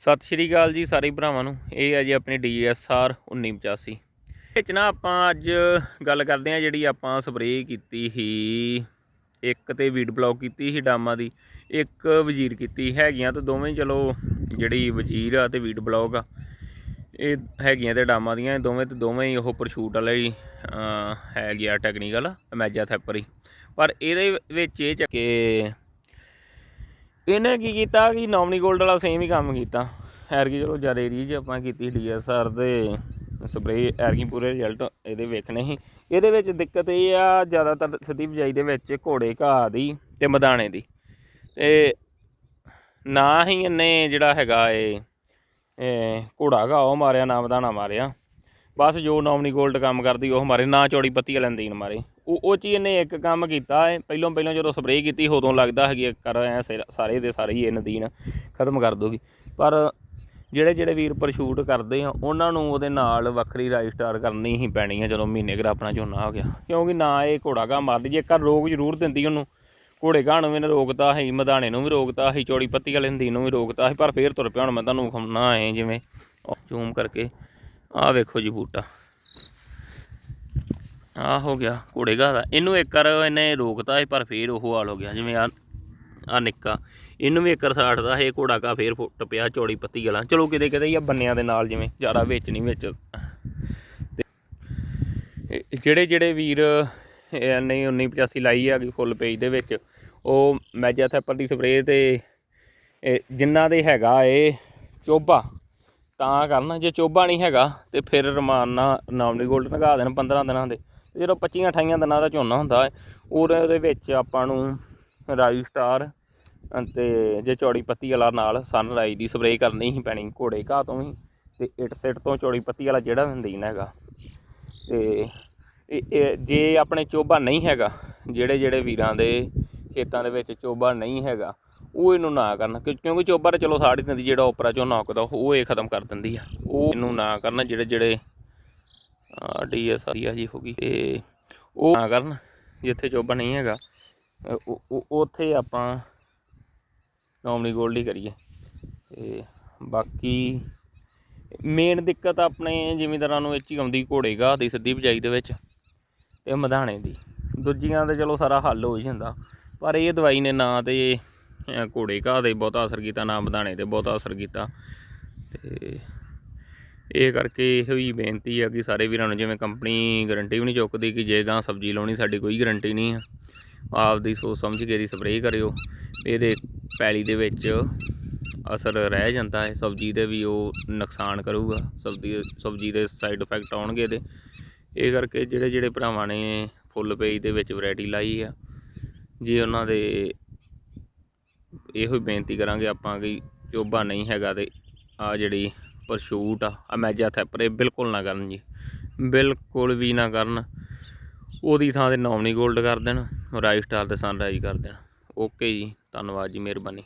ਸਤਿ ਸ਼੍ਰੀ ਅਕਾਲ ਜੀ ਸਾਰੇ ਭਰਾਵਾਂ ਨੂੰ। ਇਹ ਹੈ ਜੀ ਆਪਣੀ DSR 1985 ਵਿੱਚ ਨਾ ਆਪਾਂ ਅੱਜ ਗੱਲ ਕਰਦੇ ਹਾਂ ਜਿਹੜੀ ਆਪਾਂ ਸਪਰੇਅ ਕੀਤੀ ਸੀ। ਇੱਕ ਤੇ ਵੀਡ ਬਲੌਕ ਕੀਤੀ ਸੀ ਡਾਮਾ ਦੀ ਇੱਕ ਵਜ਼ੀਰ ਕੀਤੀ। ਹੈਗੀਆਂ ਤੇ ਦੋਵੇਂ ਚਲੋ ਜਿਹੜੀ ਵਜ਼ੀਰ ਆ ਤੇ ਵੀਡ ਬਲੌਕ ਆ। ਇਹ ਹੈਗੀਆਂ ਤੇ ਡਾਮਾ ਦੀਆਂ ਦੋਵੇਂ ਤੇ ਦੋਵੇਂ ਹੀ ਉਹ ਪਰਸ਼ੂਟ ਵਾਲੇ ਹੀ ਅਹ, ਆ ਟੈਕਨੀਕਲ ਮੈਜਾ ਥੈਪਰੀ। ਪਰ ਇਹਦੇ ਵਿੱਚ ਇਹ ਚ ਕਿ ਇਹਨੇ ਕੀ ਕੀਤਾ ਕਿ ਨੋਮਨੀ 골ਡ ਵਾਲਾ ਸੇਮ ਹੀ ਕੰਮ ਕੀਤਾ। ਐਰਗੀ ਚਲੋ ਜ਼ਿਆਦਾ ਏਰੀਆ 'ਚ ਆਪਾਂ ਕੀਤੀ ਡੀਐਸਆਰ ਦੇ ਸਪਰੇ ਐਰਗੀ ਪੂਰੇ ਰਿਜ਼ਲਟ ਇਹਦੇ ਵੇਖਣੇ ਸੀ। ਇਹਦੇ ਵਿੱਚ ਦਿੱਕਤ ਇਹ ਆ, ਜ਼ਿਆਦਾਤਰ ਸਿੱਧੀ ਬਿਜਾਈ ਦੇ ਵਿੱਚ ਘੋੜੇ ਘਾਹ ਦੀ ਤੇ ਮਦਾਣੇ ਦੀ। ਤੇ ਨਾ ਹੀ ਇਹਨੇ ਜਿਹੜਾ ਹੈਗਾ ਏ ਘੋੜਾ ਘਾਹ ਉਹ ਮਾਰਿਆ, ਨਾ ਮਦਾਣਾ ਮਾਰਿਆ। ਬਸ ਜੋ ਨੋਮਨੀ 골ਡ ਕੰਮ ਕਰਦੀ, ਉਹ ਮਾਰੇ। ਨਾ ਚੌੜੀ ਪੱਤੀ ਵਾਲੇ ਨਦੀਨ ਮਾਰੇ। ਉਹ ਉਹ ਚੀਜ਼ ਹੀ ਇਹਨੇ ਇੱਕ ਕੰਮ ਕੀਤਾ ਹੈ। ਪਹਿਲੋਂ ਪਹਿਲੋਂ ਜਦੋਂ ਸਪਰੇਅ ਕੀਤੀ, ਉਦੋਂ ਲੱਗਦਾ ਹੈਗੀ ਕਰ ਐ ਸਾਰੇ ਦੇ ਸਾਰੇ ਹੀ ਇਹ ਨਦੀਨ ਖਤਮ ਕਰ ਦੋਗੀ ਪਰ ਜਿਹੜੇ ਜਿਹੜੇ ਵੀਰ ਪਰਸ਼ੂਟ ਕਰਦੇ ਆ, ਉਹਨਾਂ ਨੂੰ ਉਹਦੇ ਨਾਲ ਵੱਖਰੀ ਰਾਈ ਕਰਨੀ ਹੀ ਪੈਣੀ ਆ ਜਦੋਂ ਮਹੀਨੇ ਕੁ ਆਪਣਾ ਝੋਨਾ ਹੋ ਗਿਆ। ਕਿਉਂਕਿ ਨਾ ਇਹ ਘੋੜਾ ਘਾਹ ਮਾਰਦੀ ਜੇ ਕਰ ਰੋਗ ਜ਼ਰੂਰ ਦਿੰਦੀ ਉਹਨੂੰ। ਘੋੜੇ ਘਾਹ ਨੂੰ ਵੀ ਇਹਨੇ ਰੋਕਤਾ ਸੀ ਮਧਾਣੇ ਨੂੰ ਵੀ ਰੋਕਤਾ ਸੀ, ਚੌੜੀ ਪੱਤੀ ਵਾਲੇ ਨਦੀਨ ਨੂੰ ਵੀ ਰੋਕਤਾ ਸੀ, ਪਰ ਫੇਰ ਤੁਰ ਪਿਆ ਹੁਣ ਮੈਂ ਤੁਹਾਨੂੰ ਵਿਖਾਉਣਾ ਆਏ ਜਿਵੇਂ ਜ਼ੂਮ ਕਰਕੇ। ਆਹ ਵੇਖੋ ਜੀ ਬੂਟਾ। ਆ ਹੋ ਗਿਆ ਘੋੜੇਗਾ ਦਾ। ਇਹਨੂੰ ਇੱਕ ਵਾਰ ਇਹਨੇ ਰੋਕਤਾ ਸੀ, ਪਰ ਫੇਰ ਉਹ ਹਾਲ ਹੋ ਗਿਆ। ਜਿਵੇਂ ਆ ਆ ਨਿੱਕਾ। ਇਹਨੂੰ ਵੀ ਇੱਕ ਸਾੜਦਾ ਇਹ ਘੋੜਾ ਕਾ ਫੇਰ ਫੁੱਟ ਪਿਆ, ਚੌੜੀ ਪੱਤੀ ਵਾਲਾ। ਚਲੋ ਕਿਤੇ ਕਿਤੇ ਹੀ ਬੰਨਿਆਂ ਦੇ ਨਾਲ ਜਿਵੇਂ ਜ਼ਿਆਦਾ ਵਿੱਚ ਨਹੀਂ ਵਿੱਚ। ਤੇ ਜਿਹੜੇ ਜਿਹੜੇ ਵੀਰ ਇਹ ਨਹੀਂ 1985 ਲਾਈ ਹੈਗੀ ਫੁੱਲ ਪੇਜ ਦੇ ਵਿੱਚ, ਉਹ ਮੈਜਾਥੈਪਰ ਦੀ ਸਪਰੇਅ ਤੇ ਇਹ ਜਿਨ੍ਹਾਂ ਦੇ ਹੈਗਾ ਇਹ ਚੋਬਾ ਤਾਂ ਕਰਨਾ। ਜੇ ਚੋਬਾ ਨਹੀਂ ਹੈਗਾ, ਤੇ ਫਿਰ ਰਮਾਨ ਨਾਲ ਨਾਮਨੀ 골ਡ ਲਗਾ ਦੇਣ 15 ਦਿਨਾਂ ਦੇ। ਜਦੋਂ 25 28 ਦਿਨਾਂ ਦਾ ਝੋਨਾ ਹੁੰਦਾ ਹੈ, ਉਹਦੇ ਵਿੱਚ ਆਪਾਂ ਨੂੰ ਰਾਈ ਸਟਾਰ ਤੇ ਜੇ ਚੌੜੀ ਪੱਤੀ ਵਾਲਾ ਨਾਲ ਸਨਰਾਈਜ਼ ਦੀ ਸਪਰੇਅ ਕਰਨੀ ਹੀ ਪੈਣੀ ਘੋੜੇ ਘਾਹ ਤੋਂ ਹੀ ਤੇ ਇਟ ਸੈਟ ਤੋਂ ਚੌੜੀ ਪੱਤੀ ਵਾਲਾ ਜਿਹੜਾ ਹੁੰਦੀ ਨਾ ਹੈਗਾ। ਤੇ ਇਹ- ਜੇ ਆਪਣੇ ਚੋਬਾ ਨਹੀਂ ਹੈਗਾ, ਜਿਹੜੇ ਜਿਹੜੇ ਵੀਰਾਂ ਦੇ ਖੇਤਾਂ ਦੇ ਵਿੱਚ ਚੋਬਾ ਨਹੀਂ ਹੈਗਾ, ਉਹ ਇਹਨੂੰ ਨਾ ਕਰਨ ਕਿਉਂਕਿ ਚੋਬਾ ਤਾਂ ਚਲੋ ਸਾੜ ਹੀ ਦਿੰਦੀ, ਜਿਹੜਾ ਉਪਰਾ ਝੋਨਾ ਉੱਗਦਾ, ਉਹ ਇਹ ਖਤਮ ਕਰ ਦਿੰਦੀ ਆ। ਉਹ ਇਹਨੂੰ ਨਾ ਕਰਨ, ਜਿਹੜੇ ਜਿਹੜੇ ਡੀਐਸ ਆ ਜੀ ਹੋ ਗਈ। ਤੇ ਉਹ ਨਾ ਕਰਨ, ਜਿੱਥੇ ਚੋਬਾ ਨਹੀਂ ਹੈਗਾ ਉੱਥੇ ਆਪਾਂ ਨੋਮਲੀ 골ਡ ਹੀ ਕਰੀਏ। ਤੇ ਬਾਕੀ ਮੇਨ ਦਿੱਕਤ ਆਪਣੇ ਜ਼ਿਮੀਂਦਾਰਾਂ ਨੂੰ ਇਹ 'ਚ ਹੀ ਆਉਂਦੀ, ਘੋੜੇ ਘਾਹ ਦੀ ਸਿੱਧੀ ਬਿਜਾਈ ਦੇ ਵਿੱਚ ਤੇ ਮਧਾਣੇ ਦੀ। ਦੂਜੀਆਂ ਤੇ ਚਲੋ ਸਾਰਾ ਹੱਲ ਹੋ ਹੀ ਜਾਂਦਾ। ਪਰ ਇਹ ਦਵਾਈ ਨੇ ਨਾ ਤੇ ਘੋੜੇ ਘਾਹ ਦੇ ਬਹੁਤਾ ਅਸਰ ਕੀਤਾ, ਨਾ ਮਧਾਣੇ ਤੇ ਬਹੁਤਾ ਅਸਰ ਕੀਤਾ। ਤੇ ਇਹ ਕਰਕੇ ਇਹੋ ਹੀ ਬੇਨਤੀ ਆ ਕਿ ਸਾਰੇ ਵੀਰਾਂ ਨੂੰ ਜਿਵੇਂ ਕੰਪਨੀ ਗਾਰੰਟੀ ਵੀ ਨਹੀਂ ਚੁੱਕਦੀ ਕਿ ਜੇ ਗਾਂ ਸਬਜ਼ੀ ਲਾਉਣੀ, ਸਾਡੀ ਕੋਈ ਗਾਰੰਟੀ ਨਹੀਂ ਆ। ਆਪਦੀ ਸੋਚ ਸਮਝ ਕੇ ਦੀ ਸਪਰੇਅ ਕਰਿਓ। ਇਹਦੇ ਪੈਲੀ ਦੇ ਵਿੱਚ ਅਸਰ ਰਹਿ ਜਾਂਦਾ ਹੈ। ਸਬਜ਼ੀ ਦੇ ਵੀ ਉਹ ਨੁਕਸਾਨ ਕਰੂਗਾ। ਸਬਜ਼ੀ ਸਬਜ਼ੀ ਦੇ ਸਾਈਡ ਇਫੈਕਟ ਆਉਣਗੇ ਇਹਦੇ। ਇਹ ਕਰਕੇ ਜਿਹੜੇ ਜਿਹੜੇ ਭਰਾਵਾਂ ਨੇ ਫੁੱਲ ਪੇਜ ਦੇ ਵਿੱਚ ਵੈਰਾਈਟੀ ਲਾਈ ਆ, ਜੇ ਉਹਨਾਂ ਦੇ ਇਹੋ ਹੀ ਬੇਨਤੀ ਕਰਾਂਗੇ ਆਪਾਂ ਕਿ ਚੋਬਾ ਨਹੀਂ ਹੈਗਾ ਤੇ ਆ ਜਿਹੜੀ ਪਰਸ਼ੂਟ ਆ। ਅਮੈਜਾ ਥੈਪਰੇ ਬਿਲਕੁਲ ਨਾ ਕਰਨ ਜੀ। ਬਿਲਕੁਲ ਵੀ ਨਾ ਕਰਨ। ਉਹਦੀ ਥਾਂ ਤੇ ਨੌਮਨੀ 골ਡ ਕਰ ਦੇਣ। ਰਾਈ ਸਟਾਰ ਤੇ ਸਨਰਾਈਜ਼ ਕਰ ਦੇਣ। ਓਕੇ ਜੀ, ਧੰਨਵਾਦ ਜੀ, ਮਿਹਰਬਾਨੀ।